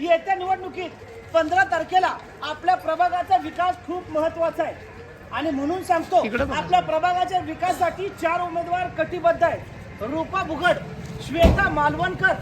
येत्या निवडणुकीत पंधरा तारखेला आपल्या प्रभागाचा विकास खूप महत्त्वाचा आहे. आणि म्हणून सांगतो आपल्या प्रभागाच्या विकासासाठी चार उमेदवार कटिबद्ध आहेत. रूपा बुगड श्वेता मालवणकर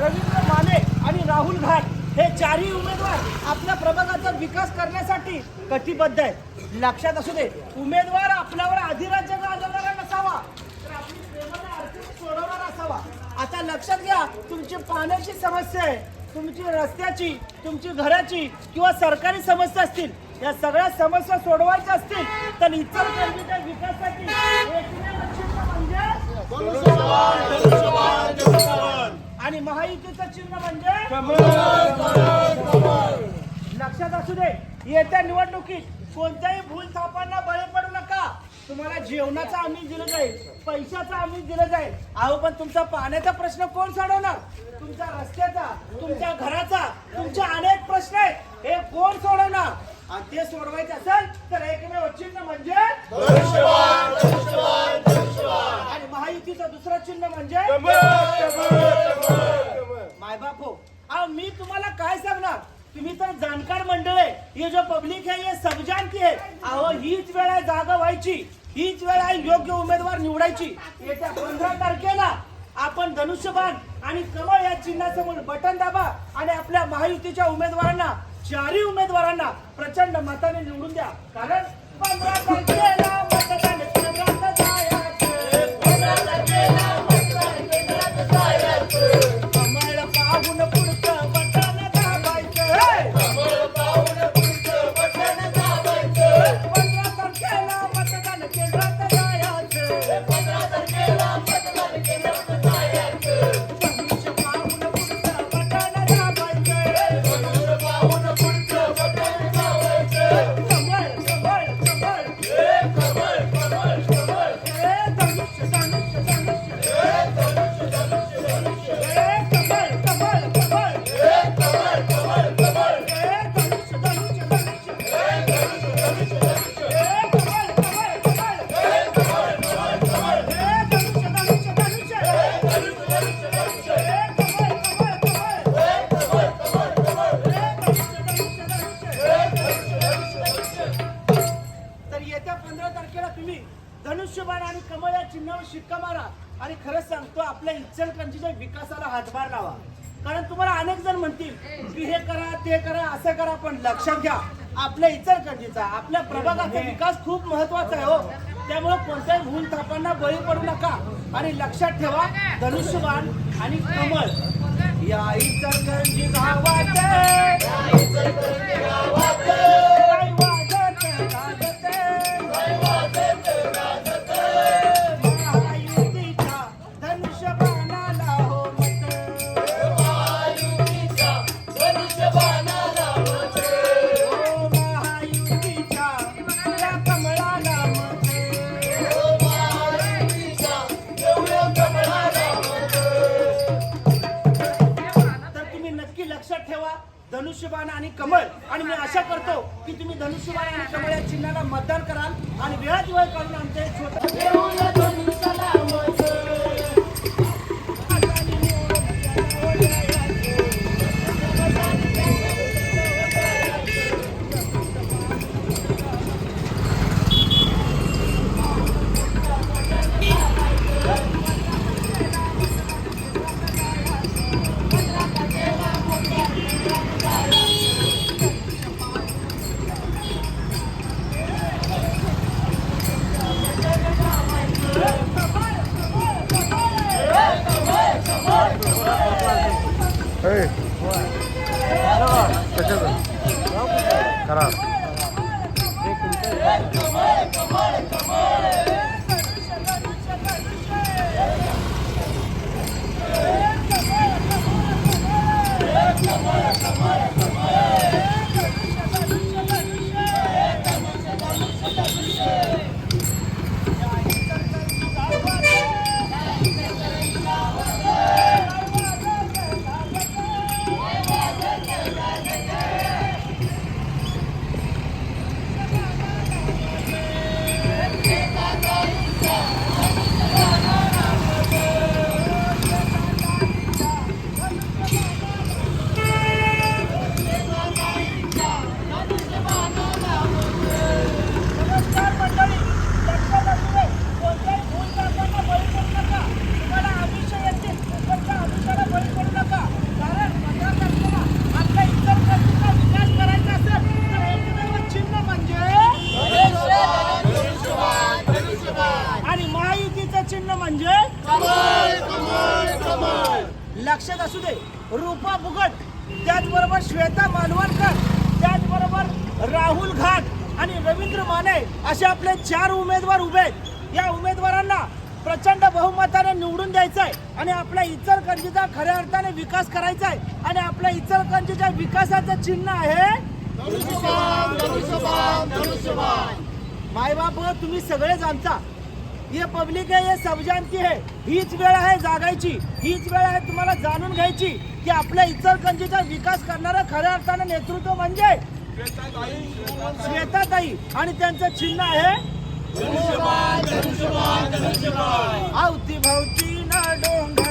रवींद्र माने आणि राहुल घाट हे चारही उमेदवार आपल्या प्रभागाचा विकास करण्यासाठी कटिबद्ध आहेत. लक्षात असू दे उमेदवार आपल्यावर अधिराज्य गाजवणारा नसावा तर आपली प्रेमाने अडचण सोडवणारा असावा. आता लक्षात घ्या तुमची पाण्याची समस्या आहे तुमची रस्त्याची तुमची घराची किंवा सरकारी समस्या असतील या सगळ्या समस्या सोडवायच्या असतील तर इचलकरंजीच्या विकासासाठी एकमेव चिन्ह म्हणजे आणि महायुतीचं चिन्ह म्हणजे लक्षात असू दे येत्या निवडणुकीत कोणत्याही भूल थापांना बळी पडू नका. तुम्हाला जेवणाचं आम्ही दिलं जाईल पैशाचं आम्ही दिलं जाईल. अहो पण तुमचा पाण्याचा प्रश्न कोण सोडवणार? तुमच्या रस्त्याचा तुमच्या घराचा तुमचे अनेक प्रश्न आहेत. हे कोण आणि ते सोडवायचे असेल तर एकमेव चिन्ह म्हणजे आणि महायुतीचं दुसरं चिन्ह म्हणजे मायबाप हो. अहो मी तुम्हाला काय सांगणार? तुम्ही तर जाणकार मंडळ आहे. हे जो पब्लिक आहे हे सब जानती है अहो हीच वेळ आहे जागा व्हायची. हीच वेळ आहे योग्य उमेदवार निवडायची. येत्या पंधरा तारखेला आपण धनुष्यबाण आणि कमळ या चिन्हासमोर बटन दाबा आणि आपल्या महायुतीच्या उमेदवारांना चारही उमेदवारांना प्रचंड मताने निवडून द्या. कारण पंधरा इचलकरंजीच्या विकासाला हातभार लावा. कारण तुम्हाला अनेक जण म्हणतील की हे करा ते करा असं करा पण लक्षात घ्या आपल्या इचलकरंजीचा आपल्या प्रभागाचा विकास खूप महत्त्वाचा आहे हो. त्यामुळे कोणत्याही भूल थापांना बळी पडू नका. आणि लक्षात ठेवा धनुष्यबाण आणि कमळ या इचलकरंजी गावात कमळ. आणि मी आशा करतो की तुम्ही धनुष्यबाण आणि कमळ या चिन्हाला मतदान कराल आणि वेळात वेळ काढून आमच्या छोटा करा करणं म्हणजे? लक्षात असू दे. रूपा बुगट त्याचबरोबर श्वेता मालवणकर त्याचबरोबर राहुल घाट आणि रवींद्र माने असे आपले चार उमेदवार उभे आहेत. या उमेदवारांना प्रचंड बहुमताने निवडून द्यायचं आहे आणि आपल्या इतर कंजीचा खऱ्या अर्थाने विकास करायचा आहे आणि आपल्या इतर कंजीच्या विकासाचं चिन्ह आहे मायबाप तुम्ही सगळेच आमचा ये पब्लिक है ये सब जानती है हीच वेळ आहे जागायची. हीच वेळ आहे तुम्हाला जाणून घ्यायची की आपल्या इचलकरंजीचा विकास करणारं खऱ्या अर्थानं नेतृत्व म्हणजे श्वेताताई. आणि त्यांचं चिन्ह आहे? अवती भवती ना डोंगर.